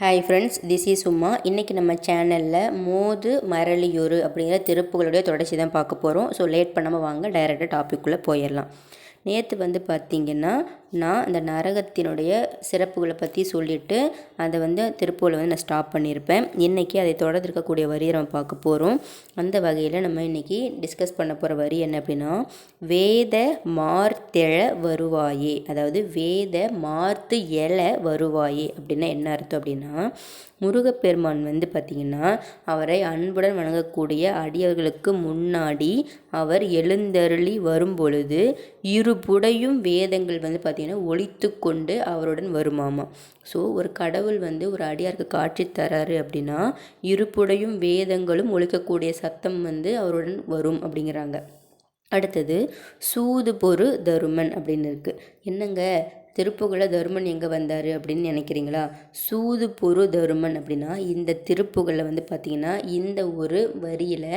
Hi friends this is சும்மா இன்றைக்கி நம்ம சேனலில் மோது மரளியூர் அப்படிங்கிற திருப்புகளுடைய தொடர்ச்சி தான் பார்க்க போகிறோம் ஸோ லேட் பண்ணாமல் வாங்க டைரெக்டாக டாபிக்குள்ளே போயிடலாம். நேற்று வந்து பார்த்திங்கன்னா நான் அந்த நரகத்தினுடைய சிறப்புகளை பற்றி சொல்லிவிட்டு அதை வந்து திருப்பூரில் வந்து நான் ஸ்டாப் பண்ணியிருப்பேன் இன்றைக்கி அதை தொடர்ந்து இருக்கக்கூடிய வரியை நம்ம பார்க்க போகிறோம் அந்த வகையில் நம்ம இன்றைக்கி டிஸ்கஸ் பண்ண போகிற வரி என்ன அப்படின்னா வேத மார்த்தெழ வருவாயே. அதாவது வேத மார்த்து எழ வருவாயே அப்படின்னா என்ன அர்த்தம் அப்படின்னா முருகப்பெருமான் வந்து பார்த்திங்கன்னா அவரை அன்புடன் வணங்கக்கூடிய அடியவர்களுக்கு முன்னாடி அவர் எழுந்தருளி வரும் பொழுது இருபுடையும் வேதங்கள் வந்து பார்த்திங்கன்னா ஒழித்து கொண்டு அவருடன் வருமாமா. ஸோ ஒரு கடவுள் வந்து ஒரு அடியாருக்கு காட்சி தராரு அப்படின்னா இருப்புடையும் வேதங்களும் ஒழிக்கக்கூடிய சத்தம் வந்து அவருடன் வரும் அப்படிங்கிறாங்க. அடுத்தது சூது பொரு தருமன் அப்படின்னு இருக்குது என்னங்க? திருப்புகழ தருமன் எங்கே வந்தார் அப்படின்னு நினைக்கிறீங்களா? சூது பொரு தருமன் அப்படின்னா இந்த திருப்புகழில் வந்து பார்த்திங்கன்னா இந்த ஒரு வரியில்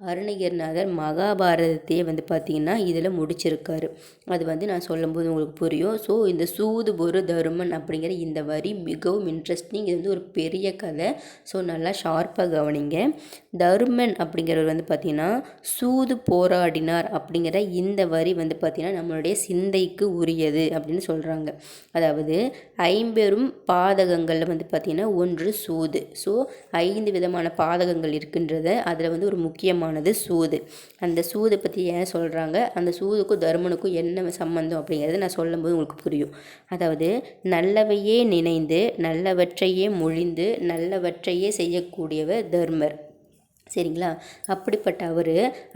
அருணகிரிநாதர் மகாபாரதத்தையே வந்து பார்த்திங்கன்னா இதில் முடிச்சிருக்காரு. அது வந்து நான் சொல்லும்போது உங்களுக்கு புரியும். ஸோ இந்த சூது பொரு தருமன் அப்படிங்கிற இந்த வரி மிகவும் இன்ட்ரெஸ்டிங் இது வந்து ஒரு பெரிய கதை. ஸோ நல்லா ஷார்ப்பாக கவனிங்க. தருமன் அப்படிங்கிறவர் வந்து பார்த்திங்கன்னா சூது போராடினார் அப்படிங்கிற இந்த வரி வந்து பார்த்திங்கன்னா நம்மளுடைய சிந்தைக்கு உரியது அப்படின்னு சொல்கிறாங்க அதாவது ஐம்பெரும் பாதகங்களில் வந்து பார்த்திங்கன்னா ஒன்று சூது. ஸோ ஐந்து விதமான பாதகங்கள் இருக்கின்றத அதில் வந்து ஒரு முக்கியமான முக்கியமானது சூது. அந்த சூதை பற்றி ஏன் சொல்கிறாங்க அந்த சூதுக்கும் தர்மனுக்கும் என்ன சம்மந்தம் அப்படிங்கிறது நான் சொல்லும்போது உங்களுக்கு புரியும். அதாவது நல்லவையே நினைந்து நல்லவற்றையே மொழிந்து நல்லவற்றையே செய்யக்கூடியவர் தர்மர். சரிங்களா? அப்படிப்பட்ட அவர்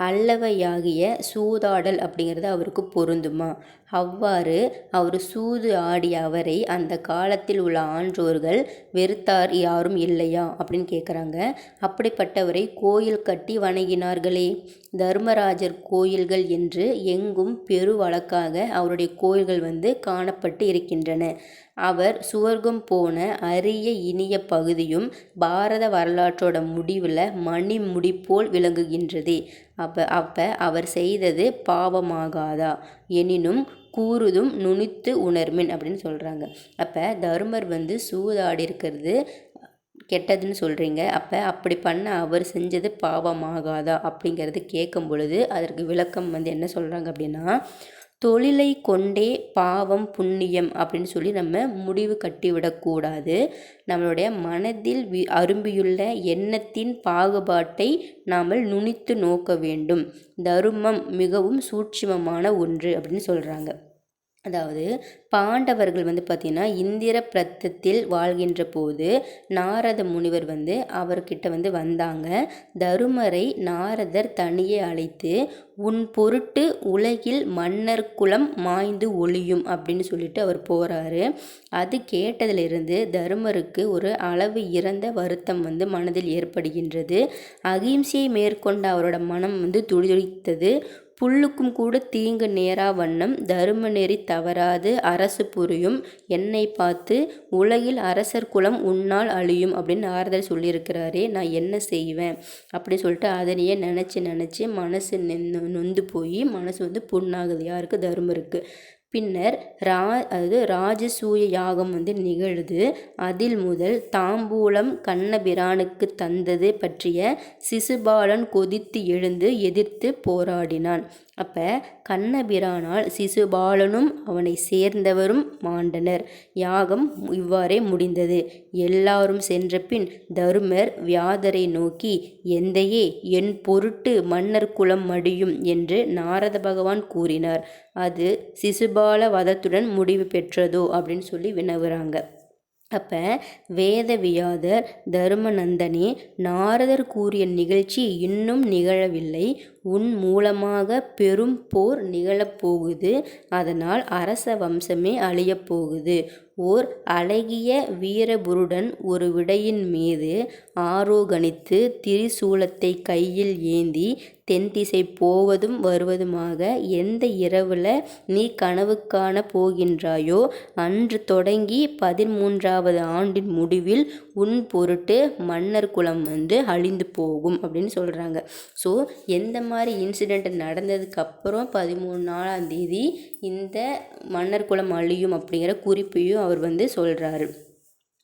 அல்லவையாகிய சூதாடல் அப்படிங்கிறது அவருக்கு பொருந்துமா? அவ்வாறு அவர் சூது ஆடிய அவரை அந்த காலத்தில் உள்ள ஆன்றோர்கள் வெறுத்தார் யாரும் இல்லையா? அப்படின்னு கேட்குறாங்க அப்படிப்பட்டவரை கோயில் கட்டி வணங்கினார்களே. தர்மராஜர் கோயில்கள் என்று எங்கும் பெரு வழக்காக அவருடைய கோயில்கள் வந்து காணப்பட்டு இருக்கின்றன. அவர் சுவர்க்கம் போன அரிய இனிய பகுதியும் பாரத வரலாற்றோட முடிவில் மணி முடிப்போல் விளங்குகின்றது. அப்போ அப்போ அவர் செய்தது பாவமாகாதா? எனினும் கூறுதும் நுனித்து உணர்மின் அப்படின்னு சொல்கிறாங்க அப்போ தருமர் வந்து சூதாடி இருக்கிறது கெட்டதுன்னு சொல்கிறீங்க அப்போ அப்படி பண்ண அவர் செஞ்சது பாவமாகாதா அப்படிங்கிறது கேட்கும் பொழுது அதற்கு விளக்கம் வந்து என்ன சொல்கிறாங்க அப்படின்னா தொழிலை கொண்டே பாவம் புண்ணியம் அப்படின்னு சொல்லி நம்ம முடிவு கட்டிவிடக்கூடாது நம்மளுடைய மனதில் வி அரும்பியுள்ள எண்ணத்தின் பாகுபாட்டை நாம் நுனித்து நோக்க வேண்டும். தருமம் மிகவும் சூட்சிமமான ஒன்று அப்படின்னு சொல்கிறாங்க அதாவது பாண்டவர்கள் வந்து பார்த்திங்கன்னா இந்திர பிரத்தத்தில் வாழ்கின்ற போது நாரத முனிவர் வந்து அவர்கிட்ட வந்து வந்தாங்க. தருமரை நாரதர் தனியே அழைத்து உன் பொருட்டு உலகில் மன்னர் குலம் மாய்ந்து ஒளியும் அப்படின்னு சொல்லிட்டு அவர் போகிறாரு அது கேட்டதிலிருந்து தருமருக்கு ஒரு அளவு இறந்த வருத்தம் வந்து மனதில் ஏற்படுகின்றது. அகிம்சையை மேற்கொண்ட அவரோட மனம் வந்து துடிதுடித்தது. புல்லுக்கும் கூட தீங்கு நேரா வண்ணம் தரும நெறி தவறாது அரசு புரியும். என்னை பார்த்து உலகில் அரசர் குலம் உன்னால் அழியும் அப்படின்னு ஆறுதல் சொல்லியிருக்கிறாரே நான் என்ன செய்வேன்? அப்படி சொல்லிட்டு அதனையே நினச்சி நினச்சி மனசு நொந்து போய் மனசு வந்து புண்ணாகுது. யாருக்கு? தருமருக்கு. பின்னர் ரா அதாவது ராஜசூய யாகம் வந்து நிகழுது அதில் முதல் தாம்பூலம் கண்ணபிரானுக்கு தந்தது பற்றிய சிசுபாலன் கொதித்து எழுந்து எதிர்த்து போராடினான். அப்போ கண்ணபிரானால் சிசுபாலனும் அவனை சேர்ந்தவரும் மாண்டனர். யாகம் இவ்வாறே முடிந்தது. எல்லாரும் சென்ற பின் தருமர் வியாதரை நோக்கி எந்தையே என் பொருட்டு மன்னர் குலம் மடியும் என்று நாரத பகவான் கூறினார். அது சிசுபால வதத்துடன் முடிவு பெற்றதோ அப்படின்னு சொல்லி வினவுறாங்க. அப்போ வேதவியாதர் தருமநந்தனே நாரதர் கூறிய நிகழ்ச்சி இன்னும் நிகழவில்லை. உன் மூலமாக பெரும் போர் நிகழப்போகுது அதனால் அரச வம்சமே அழியப்போகுது ஓர் அழகிய வீரபுருடன் ஒரு விடையின் மீது ஆரோகணித்து திரிசூலத்தை கையில் ஏந்தி தென் திசை போவதும் வருவதுமாக எந்த இரவில் நீ கனவு காண போகின்றாயோ அன்று தொடங்கி பதிமூன்றாவது ஆண்டின் முடிவில் உன் பொருட்டு மன்னர் குலம் வந்து அழிந்து போகும் அப்படின்னு சொல்கிறாங்க ஸோ எந்த மாதிரி இன்சிடெண்ட் நடந்ததுக்கப்புறம் பதிமூணு நாலாம் தேதி இந்த மன்னர் குலம் அழியும் அப்படிங்கிற குறிப்பையும் அவர் வந்து சொல்கிறாரு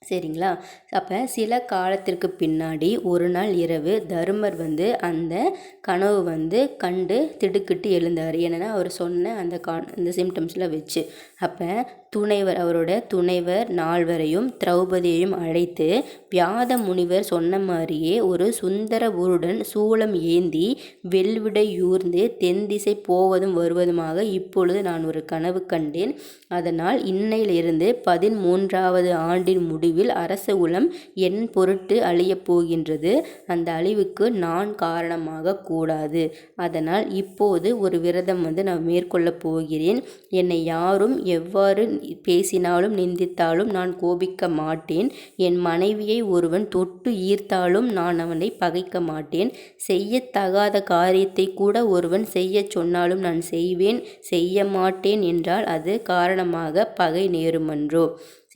சரிங்களா? அப்போ சில காலத்திற்கு பின்னாடி ஒரு நாள் இரவு தருமர் வந்து அந்த கனவு வந்து கண்டு திடுக்கிட்டு எழுந்தார். என்னென்னா அவர் சொன்ன அந்த கா அந்த சிம்டம்ஸ்லாம் வச்சு. அப்போ துணைவர் அவரோட துணைவர் நால்வரையும் திரௌபதியையும் அழைத்து வியாத முனிவர் சொன்ன மாதிரியே ஒரு சுந்தர ஊருடன் சூளம் ஏந்தி வெல்விடையூர்ந்து தென் திசை போவதும் வருவதுமாக இப்பொழுது நான் ஒரு கனவு கண்டேன். அதனால் இன்னையிலிருந்து பதிமூன்றாவது ஆண்டின் முடி முடிவில் அரச குலம் என் பொருட்டு அழியப் போகின்றது. அந்த அழிவுக்கு நான் காரணமாக கூடாது. அதனால் இப்போது ஒரு விரதம் வந்து நான் மேற்கொள்ளப் போகிறேன். என்னை யாரும் எவ்வாறு பேசினாலும் நிந்தித்தாலும் நான் கோபிக்க மாட்டேன். என் மனைவியை ஒருவன் தொட்டு ஈர்த்தாலும் நான் அவனை பகைக்க மாட்டேன். செய்யத்தகாத காரியத்தை கூட ஒருவன் செய்யச் சொன்னாலும் நான் செய்வேன். செய்ய மாட்டேன் என்றால் அது காரணமாக பகை நேருமன்றோ?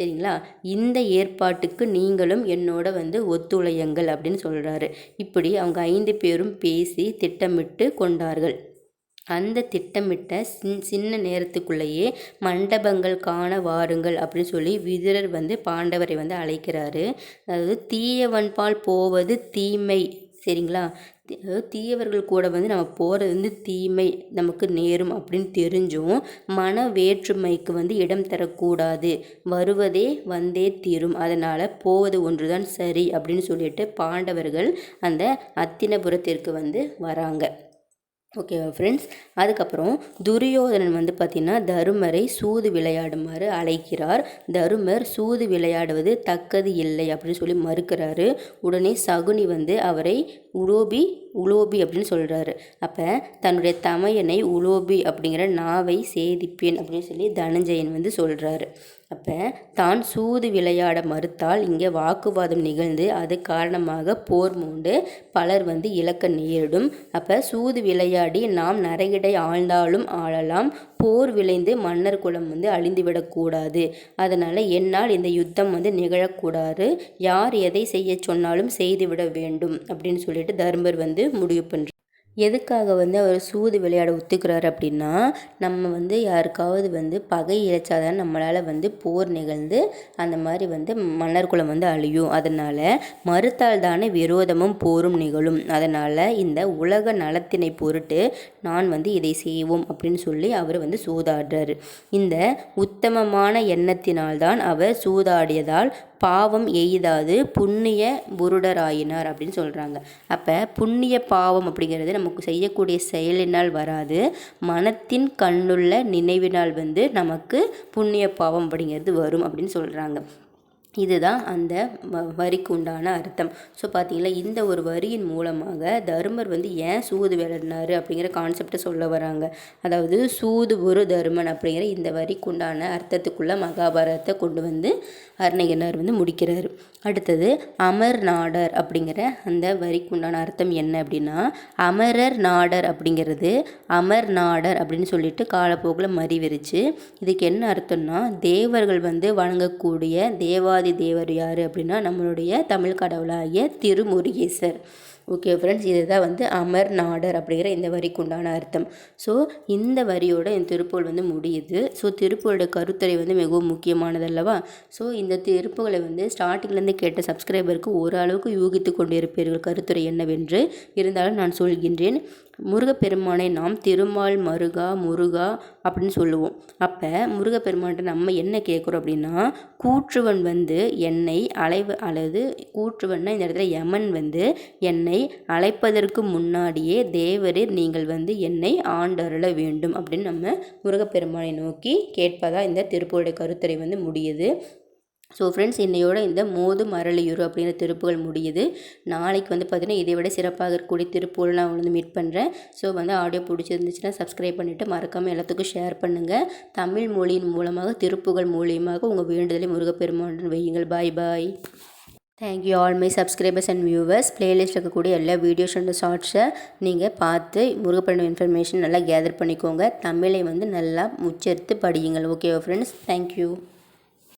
சரிங்களா? இந்த ஏற்பாட்டுக்கு நீங்களும் என்னோட வந்து ஒத்துழையுங்கள் அப்படின்னு சொல்கிறாரு இப்படி அவங்க ஐந்து பேரும் பேசி திட்டமிட்டு கொண்டார்கள். அந்த திட்டமிட்ட சின் சின்ன நேரத்துக்குள்ளேயே மண்டபங்கள் காண வாருங்கள் அப்படின்னு சொல்லி விதுரர் வந்து பாண்டவரை வந்து அழைக்கிறாரு. அதாவது தீயவன்பால் போவது தீமை சரிங்களா? தீயவர்கள் கூட வந்து நம்ம போகிறது வந்து தீமை நமக்கு நேரும் அப்படின்னு தெரிஞ்சும் மன வேற்றுமைக்கு வந்து இடம் தரக்கூடாது. வருவதே வந்தே தீரும். அதனால் போவது ஒன்று தான் சரி அப்படின்னு சொல்லிட்டு பாண்டவர்கள் அந்த அத்தினபுரத்திற்கு வந்து வராங்க. ஓகேவா ஃப்ரெண்ட்ஸ் அதுக்கப்புறம் துரியோதனன் வந்து பார்த்திங்கன்னா தருமரை சூது விளையாடுமாறு அழைக்கிறார். தருமர் சூது விளையாடுவது தக்கது இல்லை அப்படின்னு சொல்லி மறுக்கிறாரு. உடனே சகுனி வந்து அவரை உரோபி உலோபி அப்படின்னு சொல்கிறாரு அப்போ தன்னுடைய தமையனை உலோபி அப்படிங்கிற நாவை சேதிப்பேன் அப்படின்னு சொல்லி தனஞ்சயன் வந்து சொல்கிறாரு அப்போ தான் சூது விளையாட மறுத்தால் இங்கே வாக்குவாதம் நிகழ்ந்து அது காரணமாக போர் மூண்டு பலர் வந்து இழக்க நேரிடும். அப்போ சூது விளையாடி நாம் நரையிடை ஆழ்ந்தாலும் ஆளலாம். போர் விளைந்து மன்னர் குலம் வந்து அழிந்துவிடக்கூடாது அதனால் என்னால் இந்த யுத்தம் வந்து நிகழக்கூடாது. யார் எதை செய்ய சொன்னாலும் செய்துவிட வேண்டும் அப்படின்னு சொல்லிட்டு தர்மர் வந்து முடிவு பண்ணுறார் எதுக்காக வந்து அவர் சூது விளையாட ஒத்துக்கிறாரு அப்படின்னா நம்ம வந்து யாருக்காவது வந்து பகை இழைச்சாதான் நம்மளால் வந்து போர் நிகழ்ந்து அந்த மாதிரி வந்து மன்னர் குலம் வந்து அழியும். அதனால் மறுத்தால் தானே விரோதமும் போரும் நிகழும். அதனால் இந்த உலக நலத்தினை பொருட்டு நான் வந்து இதை செய்வோம் அப்படின்னு சொல்லி அவர் வந்து சூதாடுறாரு. இந்த உத்தமமான எண்ணத்தினால்தான் அவர் சூதாடியதால் பாவம் எய்தாது புண்ணிய புருடராயினார் அப்படின்னு சொல்கிறாங்க அப்போ புண்ணிய பாவம் அப்படிங்கிறது நமக்கு செய்யக்கூடிய செயலினால் வராது. மனத்தின் கண்ணுள்ள நினைவினால் வந்து நமக்கு புண்ணிய பாவம் அப்படிங்கிறது வரும் அப்படின்னு சொல்கிறாங்க இதுதான் அந்த வரிக்கு உண்டான அர்த்தம். ஸோ பார்த்தீங்களா இந்த ஒரு வரியின் மூலமாக தர்மர் வந்து ஏன் சூது விளையாடினார் அப்படிங்கிற கான்செப்டை சொல்ல வராங்க. அதாவது சூது ஒரு தர்மன் அப்படிங்கிற இந்த வரிக்கு உண்டான அர்த்தத்துக்குள்ள மகாபாரதத்தை கொண்டு வந்து அருணகிரினார் வந்து முடிக்கிறார். அடுத்தது அமர் நாடர் அப்படிங்கிற அந்த வரிக்கு உண்டான அர்த்தம் என்ன அப்படின்னா அமரர் நாடர் அப்படிங்கிறது அமர் நாடர் அப்படின்னு சொல்லிட்டு காலப்போக்கில் மறிவிருச்சு இதுக்கு என்ன அர்த்தம்னா தேவர்கள் வந்து வணங்கக்கூடிய தேவா மூன்றாவது தேவர் யார் அப்படின்னா நம்மளுடைய தமிழ் கடவுளாகிய திருமுருகேசர். ஓகே ஃப்ரெண்ட்ஸ் இதுதான் வந்து அமர் நாடர் அப்படிங்கிற இந்த வரிக்கு உண்டான அர்த்தம். ஸோ இந்த வரியோட என் திருப்பூர் வந்து முடியுது. ஸோ திருப்பூரோட கருத்துரை வந்து மிகவும் முக்கியமானது அல்லவா? ஸோ இந்த திருப்புகளை வந்து ஸ்டார்டிங்லேருந்து கேட்ட சப்ஸ்கிரைபருக்கு ஓரளவுக்கு யூகித்து கொண்டு இருப்பீர்கள் கருத்துரை என்னவென்று. இருந்தாலும் நான் சொல்கின்றேன் முருகப்பெருமானை நாம் திருமால் மருகா முருகா அப்படின்னு சொல்லுவோம். அப்போ முருகப்பெருமான்கிட்ட நம்ம என்ன கேட்குறோம் அப்படின்னா கூற்றுவன் வந்து என்னை அலைவு அல்லது கூற்றுவன்னா இந்த இடத்துல யமன் வந்து என்னை அழைப்பதற்கு முன்னாடியே தேவரீர் நீங்கள் வந்து என்னை ஆண்டருள வேண்டும் அப்படின்னு நம்ம முருகப்பெருமானை நோக்கி கேட்பதாக இந்த திருப்பூருடைய கருத்துரை வந்து முடியுது. ஸோ ஃப்ரெண்ட்ஸ் இன்னையோட இந்த மோது மரளியூர் அப்படிங்கிற திருப்புகள் முடியுது. நாளைக்கு வந்து பார்த்திங்கன்னா இதை விட சிறப்பாக இருக்கக்கூடிய திருப்புகள் நான் வந்து மீட் பண்ணுறேன் ஸோ வந்து ஆடியோ பிடிச்சிருந்துச்சுன்னா சப்ஸ்கிரைப் பண்ணிவிட்டு மறக்காமல் எல்லாத்துக்கும் ஷேர் பண்ணுங்கள் தமிழ் மொழியின் மூலமாக திருப்புகள் மூலியமாக உங்கள் வேண்டுதலை முருகப்பெருமான் வையுங்கள். Bye bye thank you all my subscribers and viewers playlist இருக்கக்கூடிய எல்லா வீடியோஸ் அண்ட் ஷார்ட்ஸை நீங்கள் பார்த்து முருகப்பெருமான் இன்ஃபர்மேஷன் நல்லா கேதர் பண்ணிக்கோங்க. தமிழை வந்து நல்லா உச்சரித்து படியுங்கள். ஓகேவா ஃப்ரெண்ட்ஸ் தேங்க்யூ